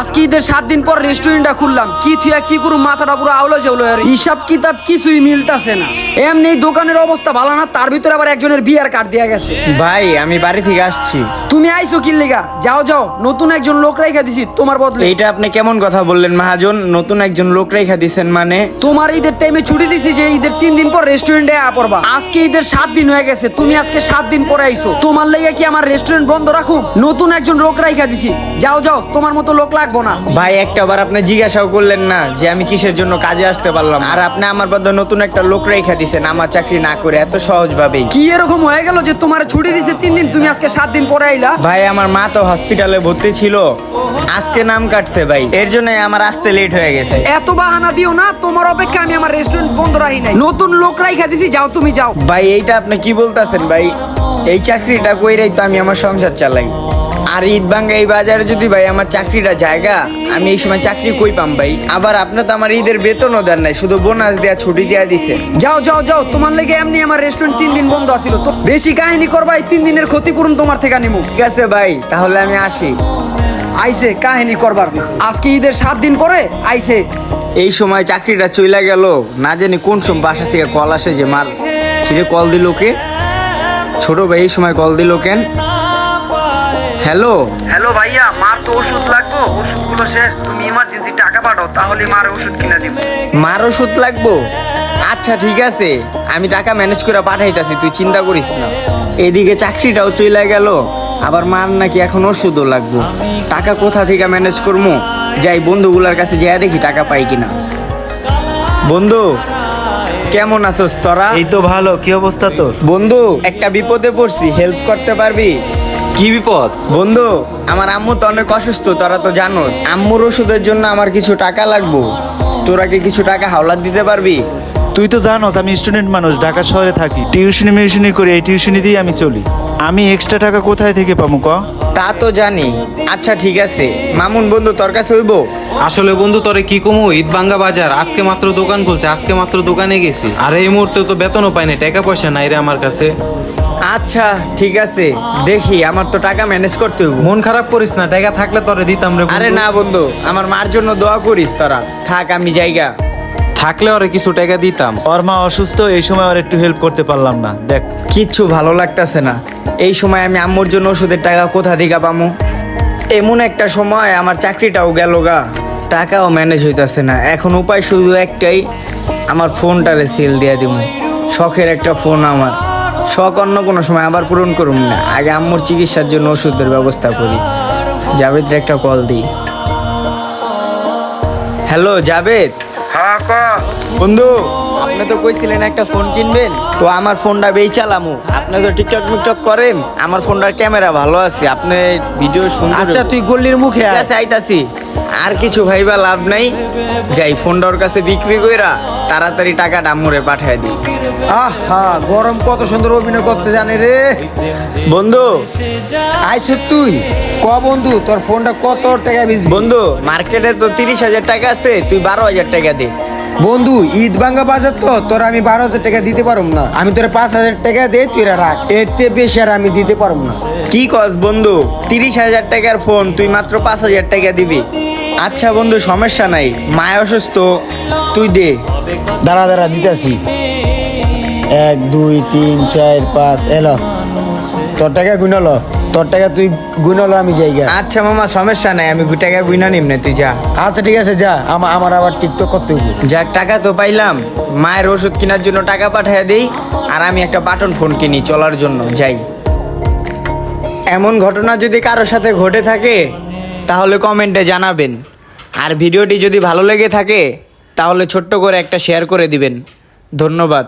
আজকে ঈদের সাত দিন পর রেস্টুরেন্টটা খুললাম। কি থুয়া কি করু মাথাটা পুরো আউলো চাউলো আর হিসাব কিতাব কিছুই মিলতাছে না। এমনি দোকানের অবস্থা ভালো না তার ভিতরে আবার একজনের বিয়ার কার্ড দেয়া গেছে। ভাই আমি বাড়ি থেকে আসছি। তুমি আইছো কি লেগা? যাও যাও নতুন একজন লোক রাইখা দিছি তোমার বদলে। এইটা আপনি কেমন কথা বললেন মহাজন? নতুন একজন লোক রাইখা দিছেন মানে? তোমার ঈদের টাইমে ছুটি দিছি যে ঈদের তিন দিন পর রেস্টুরেন্টে আয়া পড়বা। আজকে ঈদের সাত দিন হয়ে গেছে তুমি আজকে সাত দিন পরে আইছো। তোমার লেগে কি আমার রেস্টুরেন্ট বন্ধ রাখুম নতুন একজন লোক রাইখা দিছি। যাও যাও তোমার মতো লোক লাগবো না। ভাই একটা বার আপনি জিজ্ঞাসাও করলেন না যে আমি কিসের জন্য কাজে আসতে পারলাম। আর আপনি আমার বদলে নতুন একটা লোক রেখা দিছেন আমার চাকরি না করে এত সহজ ভাবেই কি এরকম হয়ে গেল যে তোমার ছুটি দিছে তিন দিন তুমি আজকে সাত দিন পরে আইলা? ভাই আমার মা তো হসপিটালে ভর্তি ছিল। আজকে নাম কাটছে ভাই। এর জন্য আমার আসতে লেট হয়ে গেছে। এত বাহানা দিও না তোমার অপেক্ষা আমি আমার রেস্টুরেন্ট বন্ধ রাখি নাই। নতুন লোক রাইখা দিছি যাও তুমি যাও। ভাই এইটা আপনি কি বলতেছেন ভাই? এই চাকরিটা কইরাই তো আমি আমার সংসার চালাই। আর ঈদ ভাঙ্গা এই বাজারে যদি ভাই আমার চাকরিটা জায়গা আমি এই সময় চাকরি কই পাম ভাই? আবার আপনি তো আমার ঈদের বেতনও দেন নাই শুধু বোনাস দেয়া ছুটি দেয়া দিছে। যাও যাও যাও তোমার লেগে এমনি আমার রেস্টুরেন্ট তিন দিন বন্ধ আছিল। তো বেশি কাহিনী করবা এই তিন দিনের ক্ষতিপূরণ তোমার থেকে নিমু। ঠিক আছে ভাই তাহলে আমি আসি। আইছে কাহিনী করবার। আজকে ঈদের সাত দিন পরে আইছে এই সময় চাকরিটা চইলা গেল না জানি কোন সময় বাসা থেকে কল আসে যে মার কিরে কল দিল কে? ছোট ভাই এই সময় কল দিল কেন? হ্যালো? হ্যালো ভাইয়া মার তো ওষুধ লাগবো ওষুধগুলো শেষ। তুমি ইমার্জেন্সি টাকা পাঠাও তাহলে মার ওষুধ কিনে দিব মার ওষুধ লাগবো? আচ্ছা ঠিক আছে। আমি টাকা ম্যানেজ করে পাঠাইতাছি তুই চিন্তা করিস না। এদিকে চাকরিটাও চলে গেল আবার মার নাকি এখন ওষুধও লাগবো। টাকা কোথা থেকে ম্যানেজ করব যাই বন্ধুগুলার কাছে যাই দেখি টাকা পাই কিনা। বন্ধু কেমন আছোস তোরা? এই তো ভালো কি অবস্থা তোর? বন্ধু একটা বিপদে পড়ছি হেল্প করতে পারবি? কি বিপদ? বন্ধু, আমার আম্মু তো অনেক অসুস্থ, তোরা তো জানোস। আম্মুর ওষুধের জন্য আমার কিছু টাকা লাগবো। তোরা কি কিছু টাকা হাওলাত দিতে পারবি? তুই তো জানোস আমি স্টুডেন্ট মানুষ ঢাকা শহরে থাকি। টিউশনি মিউশনি করে এই টিউশনি দিয়ে আমি চলি। আমি এক্সট্রা টাকা কোথায় থেকে পাবো ক? তা তো জানি। আচ্ছা ঠিক আছে। মামুন বন্ধু তোর কাছে হইব? আসলে বন্ধু তোরে কি কমু? ঈদ ভাঙ্গা বাজার আজকে মাত্র দোকান খুলছে আজকে মাত্র দোকানে গেছি। আর এই মুহূর্তে তো বেতনও পাই না টাকা পয়সা নাই রে আমার কাছে। আচ্ছা ঠিক আছে। দেখি আমার তো টাকা ম্যানেজ করতে হইব। মন খারাপ করিস না টাকা থাকলে তোরে দিতাম রে আরে না বন্ধু আমার মার জন্য দোয়া করিস তোরা। থাক আমি জায়গা। থাকলে ওরে কিছু টাকা দিতাম। ওর মা অসুস্থ এই সময় আর একটু হেল্প করতে পারলাম না। দেখ। কিচ্ছু ভালো লাগতেছে না। এই সময় আমি আম্মুর জন্য ওষুধের টাকা কোথা থেকে পামু? এমন একটা সময় আমার চাকরিটাও গেল গা। টাকাও ম্যানেজ হইতাছে না। এখন উপায় শুধু একটাই আমার ফোনটারে সেল দিয়ে দিব শখের একটা ফোন আমার। শখ অন্য কোনো সময় আবার পূরণ করুন না। আগে আম্মুর চিকিৎসার জন্য ওষুধের ব্যবস্থা করি। জাভেদের একটা কল দিই। হ্যালো জাভেদ। বন্ধু আপনি তো কইছিলেন একটা ফোন কিনবেন। তো আমার ফোনটা বেই চালামু আপনি তো টিকটক মিকটক করেন। আমার ফোনটার ক্যামেরা ভালো আছে। আপনি ভিডিও শুনুন আচ্ছা তুই গল্লির মুখে আইতাছি। আর কিছু ভাইবা লাভ নাই। যাই ফোনটা ওর কাছে বিক্রি কইরা তাড়াতাড়ি টাকাটা আম্মুরে পাঠায় দিই। আহা গরম কত সুন্দর অভিনয় করতে জানে রে। বন্ধু। আইস তুই। ক বন্ধু তোর ফোনটা কত টাকা বেচবি বন্ধু মার্কেটে তো তিরিশ হাজার টাকা আছে তুই বারো হাজার টাকা দে। বন্ধু ঈদ ভাঙ্গা বাজার তো তোর আমি বারো হাজার টাকা দিতে পারব না। আমি তোর পাঁচ হাজার টাকা দে তুই রাখ। এর চেয়ে বেশি আর আমি দিতে পারব না। কি কস বন্ধু তিরিশ হাজার টাকার ফোন তুই মাত্র পাঁচ হাজার টাকা দিবি। আচ্ছা বন্ধু সমস্যা নাই। মায় অসুস্থ তুই দে। দাঁড়া দাঁড়া দিতেছি। এক দুই তিন চার পাঁচ এলো তোর টাকা গুনালো তোর টাকা তুই গুনালো আমি জায়গা আচ্ছা মামা সমস্যা নাই আমি টাকা গুইনা নিম না তুই যা। আচ্ছা ঠিক আছে যা। আমার আমার আবার টিকটক করতে হইব। যাক টাকা তো পাইলাম। মায়ের ওষুধ কেনার জন্য টাকা পাঠিয়ে দেই আর আমি একটা বাটন ফোন কিনি চলার জন্য যাই। এমন ঘটনা যদি কারোর সাথে ঘটে থাকে তাহলে কমেন্টে জানাবেন। আর ভিডিওটি যদি ভালো লেগে থাকে, তাহলে ছোট্ট করে একটা শেয়ার করে দিবেন। ধন্যবাদ।